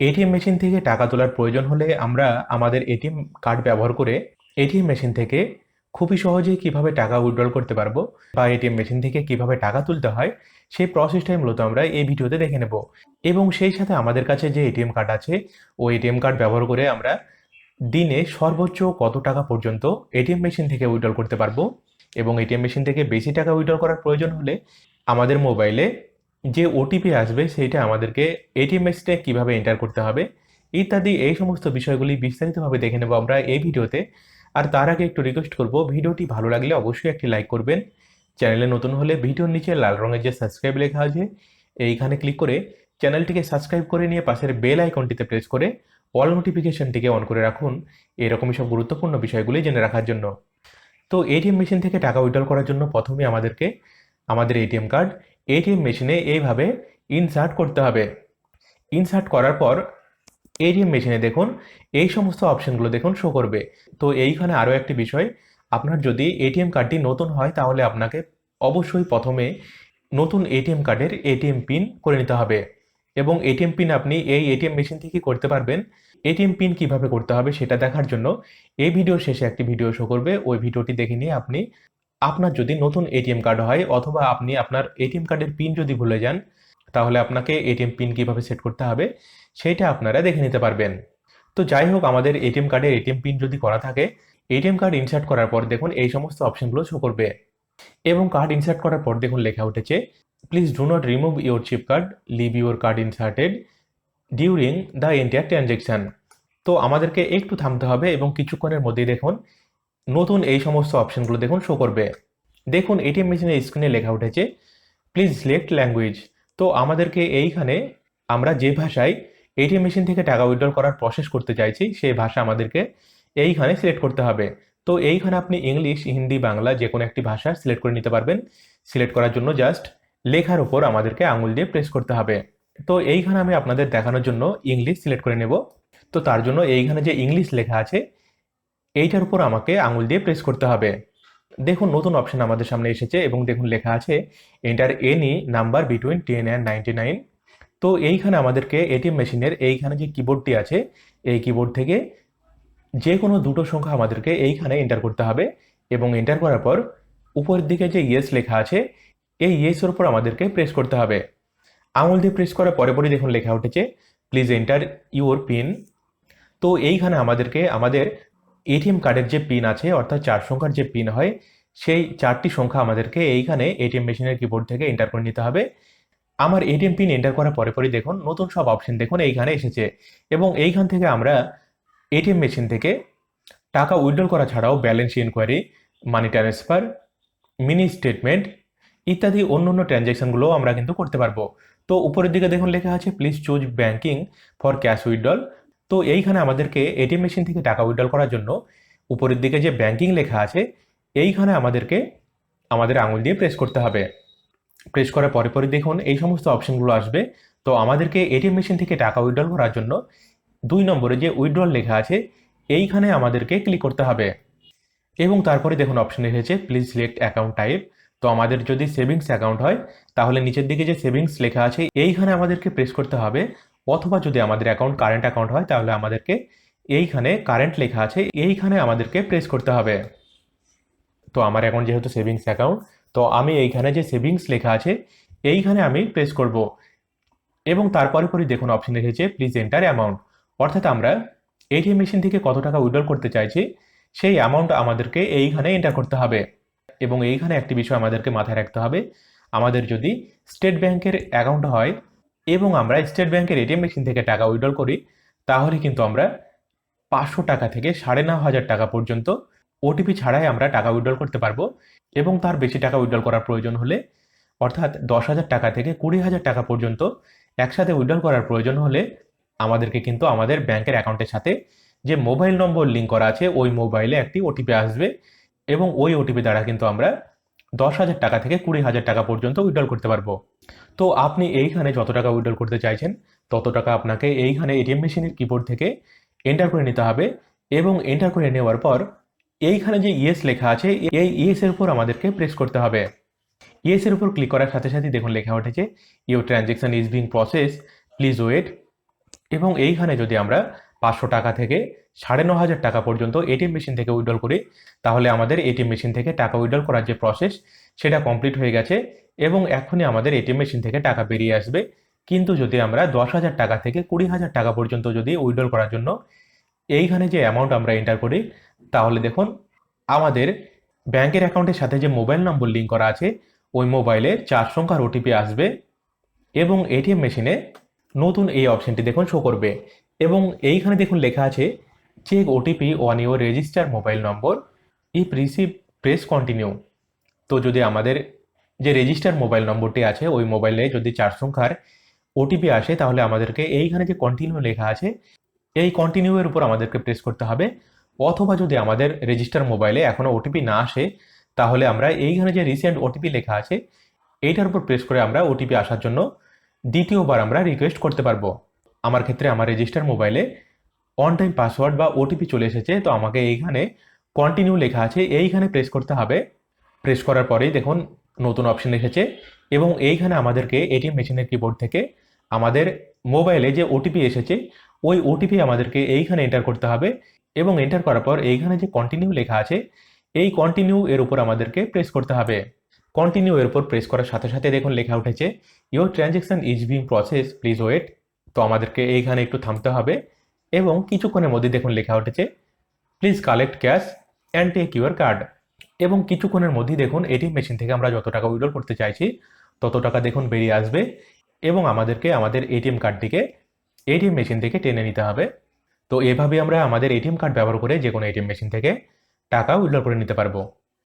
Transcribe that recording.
ATM machine থেকে টাকা তোলার প্রয়োজন হলে আমরা আমাদের এটিএম কার্ড ব্যবহার করে এটিএম মেশিন থেকে খুবই সহজেই কীভাবে টাকা উইথড্রল করতে পারব বা এটিএম মেশিন থেকে কীভাবে টাকা তুলতে হয়, সেই প্রসেসটাই মূলত আমরা এই ভিডিওতে দেখে নেব। এবং সেই সাথে আমাদের কাছে যে এটিএম কার্ড আছে ওই এটিএম কার্ড ব্যবহার করে আমরা দিনে সর্বোচ্চ কত টাকা পর্যন্ত এটিএম মেশিন থেকে উইড্রল করতে পারব এবং এটিএম মেশিন থেকে বেশি টাকা উইথড্রল করার প্রয়োজন হলে আমাদের মোবাইলে যে ওটিপি আসবে সেইটা আমাদেরকে এটিএম মেশিনে কীভাবে এন্টার করতে হবে, ইত্যাদি এই সমস্ত বিষয়গুলি বিস্তারিতভাবে দেখে নেব আমরা এই ভিডিওতে। আর তার আগে একটু রিকোয়েস্ট করব, ভিডিওটি ভালো লাগলে অবশ্যই একটি লাইক করবেন। চ্যানেলে নতুন হলে ভিডিওর নিচে লাল রঙের যে সাবস্ক্রাইব লেখা আছে, এইখানে ক্লিক করে চ্যানেলটিকে সাবস্ক্রাইব করে নিয়ে পাশের বেল আইকনটিতে প্রেস করে অল নোটিফিকেশনটিকে অন করে রাখুন এরকমই সব গুরুত্বপূর্ণ বিষয়গুলি জেনে রাখার জন্য। তো এটিএম মেশিন থেকে টাকা উইড্রল করার জন্য প্রথমে আমাদেরকে, আমাদের এটিএম কার্ড এটিএম মেশিনে এইভাবে ইনসার্ট করতে হবে। ইনসার্ট করার পর এটিএম মেশিনে দেখুন, এই সমস্ত অপশনগুলো দেখুন শো করবে। তো এইখানে আরও একটি বিষয়, আপনার যদি এটিএম কার্ডটি নতুন হয় তাহলে আপনাকে অবশ্যই প্রথমে নতুন এটিএম কার্ডের এটিএম পিন করে নিতে হবে। এবং এটিএম পিন আপনি এই এটিএম মেশিন থেকে করতে পারবেন। এটিএম পিন কীভাবে করতে হবে সেটা দেখার জন্য এই ভিডিও শেষে একটি ভিডিও শো করবে। ওই ভিডিওটি দেখে নিয়ে আপনি আপনার যদি নতুন এটিএম কার্ড হয় অথবা আপনি আপনার এটিএম কার্ডের পিন যদি ভুলে যান, তাহলে আপনাকে এটিএম পিন কীভাবে সেট করতে হবে সেইটা আপনারা দেখে নিতে পারবেন। তো যাই হোক, আমাদের এটিএম কার্ডের এটিএম পিন যদি করা থাকে, এটিএম কার্ড ইনসার্ট করার পর দেখুন এই সমস্ত অপশনগুলো শো করবে। এবং কার্ড ইনসার্ট করার পর দেখুন লেখা উঠেছে please do not remove your chip card leave your card inserted during the entire transaction তো আমাদেরকে একটু থামতে হবে এবং কিছুক্ষণের মধ্যেই দেখুন নতুন এই সমস্ত অপশনগুলো দেখুন শো করবে। দেখুন এটিএম মেশিনের স্ক্রিনে লেখা উঠেছে প্লিজ সিলেক্ট ল্যাঙ্গুয়েজ তো আমাদেরকে এইখানে আমরা যে ভাষায় এটিএম মেশিন থেকে টাকা উইথড্রল করার প্রসেস করতে চাইছি, সেই ভাষা আমাদেরকে এইখানে সিলেক্ট করতে হবে। তো এইখানে আপনি ইংলিশ হিন্দি বাংলা যে কোনো একটি ভাষা সিলেক্ট করে নিতে পারবেন। সিলেক্ট করার জন্য জাস্ট লেখার উপর আমাদেরকে আঙুল দিয়ে প্রেস করতে হবে। তো এইখানে আমি আপনাদের দেখানোর জন্য ইংলিশ সিলেক্ট করে নেব। তো তার জন্য এইখানে যে ইংলিশ লেখা আছে এইটার উপর আমাকে আঙুল দিয়ে প্রেস করতে হবে। দেখুন, নতুন অপশন আমাদের সামনে এসেছে এবং দেখুন, লেখা আছে enter any number between ten and ninety nine তো এইখানে আমাদেরকে এটিএম মেশিনের এইখানে যে কিবোর্ডটি আছে, এই কিবোর্ড থেকে যে কোনো দুটো সংখ্যা আমাদেরকে এইখানে এন্টার করতে হবে এবং এন্টার করার পর উপরের দিকে যে ইয়েস লেখা আছে, এই ইয়েসের উপর আমাদেরকে প্রেস করতে হবে। আঙুল দিয়ে প্রেস করার পরে পরে দেখুন, লেখা উঠেছে প্লিজ এন্টার ইউর পিন তো এইখানে আমাদেরকে, আমাদের এটিএম কার্ডের যে পিন আছে, অর্থাৎ চার সংখ্যার যে পিন হয়, সেই চারটি সংখ্যা আমাদেরকে এইখানে এটিএম মেশিনের কিবোর্ড থেকে এন্টার করে নিতে হবে। আমার এটিএম পিন এন্টার করার পরে পরে দেখুন, নতুন সব অপশন দেখুন, এইখানে এসেছে। এবং এইখান থেকে আমরা এটিএম মেশিন থেকে টাকা উইথড্রল করা ছাড়াও balance inquiry money transfer mini statement ইত্যাদি অন্য অন্য ট্রানজ্যাকশনগুলো আমরা কিন্তু করতে পারব। তো উপরের দিকে দেখুন লেখা আছে please choose banking for cash withdrawal তো এইখানে আমাদেরকে এটিএম মেশিন থেকে টাকা উইথড্রল করার জন্য উপরের দিকে যে ব্যাঙ্কিং লেখা আছে, এইখানে আমাদেরকে আমাদের আঙুল দিয়ে প্রেস করতে হবে। প্রেস করার পরে পরে দেখুন এই সমস্ত অপশনগুলো আসবে। তো আমাদেরকে এটিএম মেশিন থেকে টাকা উইথড্রল করার জন্য দুই নম্বরে যে উইথড্রল লেখা আছে, এইখানে আমাদেরকে ক্লিক করতে হবে। এবং তারপরে দেখুন অপশন এসেছে প্লিজ সিলেক্ট অ্যাকাউন্ট টাইপ তো আমাদের যদি সেভিংস অ্যাকাউন্ট হয়, তাহলে নিচের দিকে যে সেভিংস লেখা আছে, এইখানে আমাদেরকে প্রেস করতে হবে। অথবা যদি আমাদের অ্যাকাউন্ট কারেন্ট অ্যাকাউন্ট হয়, তাহলে আমাদেরকে এইখানে কারেন্ট লেখা আছে, এইখানে আমাদেরকে প্রেস করতে হবে। তো আমার অ্যাকাউন্ট যেহেতু সেভিংস অ্যাকাউন্ট তো আমি এইখানে যে সেভিংস লেখা আছে, এইখানে আমি প্রেস করব। এবং তারপরে পরে দেখুন অপশন এসেছে প্লিজ এন্টার অ্যামাউন্ট অর্থাৎ আমরা এটিএম মেশিন থেকে কত টাকা উইড্রল করতে চাইছি, সেই অ্যামাউন্ট আমাদেরকে এইখানে এন্টার করতে হবে। এবং এইখানে একটি বিষয় আমাদেরকে মাথায় রাখতে হবে, আমাদের যদি স্টেট ব্যাংকের অ্যাকাউন্ট হয় এবং আমরা স্টেট ব্যাংকের এটিএম মেশিন থেকে টাকা উইড্রল করি, তাহলে কিন্তু আমরা পাঁচশো টাকা থেকে সাড়ে ন হাজার টাকা পর্যন্ত ওটিপি ছাড়াই আমরা টাকা উইড্রল করতে পারব এবং তার বেশি টাকা উইড্রল করার প্রয়োজন হলে, অর্থাৎ দশ হাজার টাকা থেকে কুড়ি হাজার টাকা পর্যন্ত একসাথে উইড্রল করার প্রয়োজন হলে আমাদেরকে কিন্তু আমাদের ব্যাংকের অ্যাকাউন্টের সাথে যে মোবাইল নম্বর লিঙ্ক করা আছে, ওই মোবাইলে একটি ওটিপি আসবে এবং ওই ওটিপি দ্বারা কিন্তু আমরা দশ হাজার টাকা থেকে কুড়ি হাজার টাকা পর্যন্ত উইড্রল করতে পারব। তো আপনি এইখানে যত টাকা উইড্রল করতে চাইছেন, তত টাকা আপনাকে এইখানে এটিএম মেশিনের কিবোর্ড থেকে এন্টার করে নিতে হবে এবং এন্টার করে নেওয়ার পর এইখানে যে ইয়েস লেখা আছে, এই ইয়েস এর উপর আমাদেরকে প্রেস করতে হবে। ইয়েস এর উপর ক্লিক করার সাথে সাথে দেখুন লেখা উঠেছে your transaction is being process please wait এবং এইখানে যদি আমরা পাঁচশো টাকা থেকে সাড়ে ন হাজার টাকা পর্যন্ত এটিএম মেশিন থেকে উইড্রল করি। তাহলে আমাদের এটিএম মেশিন থেকে টাকা উইড্রল করার যে প্রসেস সেটা কমপ্লিট হয়ে গেছে এবং এখনই আমাদের এটিএম মেশিন থেকে টাকা বেরিয়ে আসবে। কিন্তু যদি আমরা দশ হাজার টাকা থেকে কুড়ি হাজার টাকা পর্যন্ত যদি উইড্রল করার জন্য এইখানে যে অ্যামাউন্ট আমরা এন্টার করি, তাহলে দেখুন, আমাদের ব্যাংকের অ্যাকাউন্টের সাথে যে মোবাইল নম্বর লিঙ্ক করা আছে, ওই মোবাইলে চার সংখ্যার ওটিপি আসবে এবং এটিএম মেশিনে নতুন এই অপশনটি দেখুন শো করবে। এবং এইখানে দেখুন লেখা আছে check OTP on your register mobile number if receive press continue তো যদি আমাদের যে রেজিস্টার মোবাইল নম্বরটি আছে, ওই মোবাইলে যদি চার সংখ্যার ওটিপি আসে, তাহলে আমাদেরকে এইখানে যে কন্টিনিউ লেখা আছে, এই কন্টিনিউয়ের উপর আমাদেরকে প্রেস করতে হবে। অথবা যদি আমাদের রেজিস্টার মোবাইলে এখনও ওটিপি না আসে, তাহলে আমরা এইখানে যে রিসেন্ট ওটিপি লেখা আছে, এইটার উপর প্রেস করে আমরা ওটিপি আসার জন্য দ্বিতীয়বার আমরা রিকোয়েস্ট করতে পারব। আমার ক্ষেত্রে আমার রেজিস্টার মোবাইলে অন টাইম পাসওয়ার্ড বা ওটিপি চলে এসেছে, তো আমাকে এইখানে কন্টিনিউ লেখা আছে, এইখানে প্রেস করতে হবে। প্রেস করার পরেই দেখুন, নতুন অপশন এসেছে এবং এইখানে আমাদেরকে এটিএম মেশিনের কিবোর্ড থেকে আমাদের মোবাইলে যে ওটিপি এসেছে, ওই ওটিপি আমাদেরকে এইখানে এন্টার করতে হবে এবং এন্টার করার পর এইখানে যে কন্টিনিউ লেখা আছে, এই কন্টিনিউ এর উপর আমাদেরকে প্রেস করতে হবে। কন্টিনিউ এর উপর প্রেস করার সাথে সাথে দেখুন লেখা উঠেছে your transaction is being process please wait তো আমাদেরকে এইখানে একটু থামতে হবে এবং কিছুক্ষণের মধ্যে দেখুন লেখা উঠেছে please collect cash and take your card এবং কিছুক্ষণের মধ্যেই দেখুন এটিএম মেশিন থেকে আমরা যত টাকা উইড্রল করতে চাইছি, তত টাকা দেখুন বেরিয়ে আসবে এবং আমাদেরকে আমাদের এটিএম কার্ডটিকে এটিএম মেশিন থেকে টেনে নিতে হবে। তো এভাবে আমরা আমাদের এটিএম কার্ড ব্যবহার করে যে কোনো এটিএম মেশিন থেকে টাকা উইড্রল করে নিতে পারব।